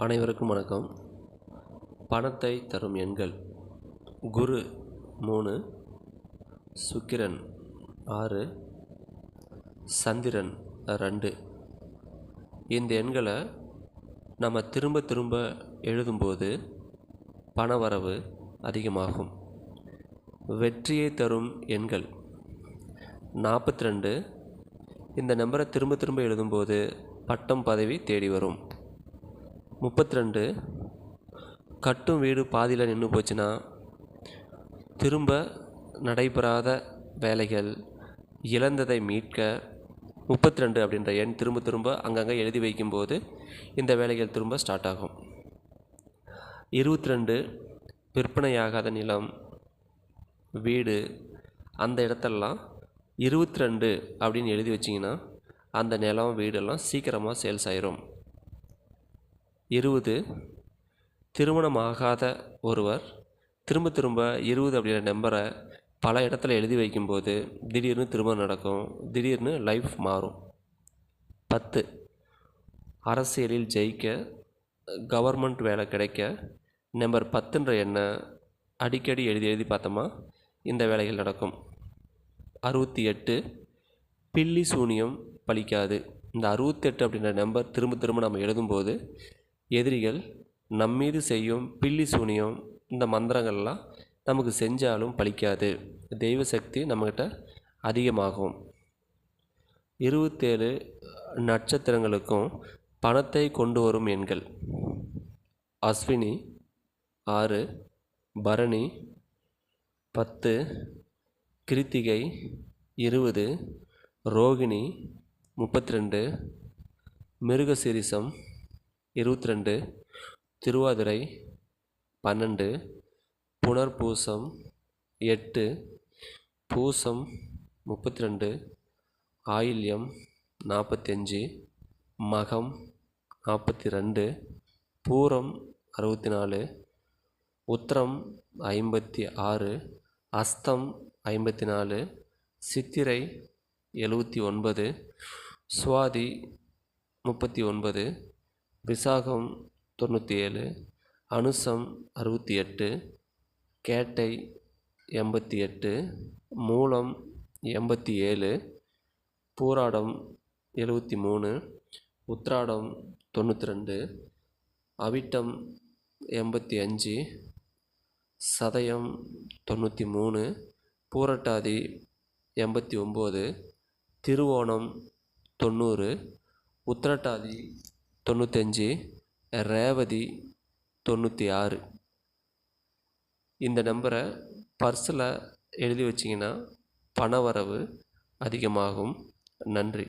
அனைவருக்கும் வணக்கம். பணத்தை தரும் எண்கள். குரு மூணு சுக்கிரன் ஆறு சந்திரன் ரெண்டு. இந்த எண்களை நம்ம திரும்ப திரும்ப எழுதும்போது பணவரவு அதிகமாகும். வெற்றியை தரும் எண்கள். நாற்பத்தி ரெண்டு. இந்த நம்பரை திரும்ப திரும்ப எழுதும்போது பட்டம் பதவி தேடி வரும். முப்பத்தி ரெண்டு கட்டும் வீடு பாதியில் நின்று போச்சுன்னா திரும்ப நடைபெறாத வேலைகள் இழந்ததை மீட்க முப்பத்தி ரெண்டு அப்படின்ற எண் திரும்ப திரும்ப அங்கங்கே எழுதி வைக்கும்போது இந்த வேலைகள் திரும்ப ஸ்டார்ட் ஆகும். இருபத்தி ரெண்டு விற்பனையாகாத நிலம் வீடு அந்த இடத்தெல்லாம் இருபத்தி ரெண்டு அப்படின்னு எழுதி வச்சிங்கன்னா அந்த நிலம் வீடெல்லாம் சீக்கிரமாக சேல்ஸ் ஆயிரும். இருபது. திருமணமாகாத ஒருவர் திரும்ப திரும்ப இருபது அப்படின்ற நம்பரை பல இடத்துல எழுதி வைக்கும்போது திடீர்னு திருமணம் நடக்கும். திடீர்னு லைஃப் மாறும். பத்து. அரசியலில் ஜெயிக்க கவர்மெண்ட் வேலை கிடைக்க நம்பர் பத்துன்ற எண்ணை அடிக்கடி எழுதி எழுதி பார்த்தோமா? இந்த வேலைகள் நடக்கும். அறுபத்தி எட்டு. பில்லி சூனியம் பலிக்காது இந்த அறுபத்தெட்டு அப்படின்ற நம்பர் திரும்ப திரும்ப நம்ம எழுதும்போது எதிரிகள் நம்மீது செய்யும் பில்லி சூனியம் இந்த மந்திரங்கள்லாம் நமக்கு செஞ்சாலும் பலிக்காது தெய்வ சக்தி நம்மக்கிட்ட அதிகமாகும். இருபத்தேழு நட்சத்திரங்களுக்கும் பணத்தை கொண்டு வரும் எண்கள். அஸ்வினி ஆறு பரணி பத்து கிருத்திகை இருபது ரோகிணி முப்பத்தி ரெண்டு மிருகசிரிசம் இருபத்தி ரெண்டு திருவாதிரை பன்னெண்டு புனர்பூசம் எட்டு பூசம் முப்பத்தி ரெண்டு ஆயில்யம் நாற்பத்தஞ்சு மகம் நாற்பத்தி ரெண்டு பூரம் அறுபத்தி நாலு உத்திரம் ஐம்பத்தி ஆறு அஸ்தம் ஐம்பத்தி நாலு சித்திரை எழுபத்தி ஒன்பது சுவாதி முப்பத்தி ஒன்பது விசாகம் தொண்ணூற்றி ஏழு அனுசம் அறுபத்தி எட்டு கேட்டை எண்பத்தி எட்டு மூலம் எண்பத்தி ஏழு பூராடம் எழுபத்தி மூணு உத்ராடம் தொண்ணூற்றி ரெண்டு அவிட்டம் எண்பத்தி அஞ்சு சதயம் தொண்ணூற்றி மூணு பூரட்டாதி எண்பத்தி ஒம்பது திருவோணம் தொண்ணூறு உத்திரட்டாதி தொண்ணூத்தஞ்சு ரேவதி தொண்ணூற்றி ஆறு இந்த நம்பரை பர்ஸில் எழுதி வச்சிங்கன்னா பணவரவு அதிகமாகும். நன்றி.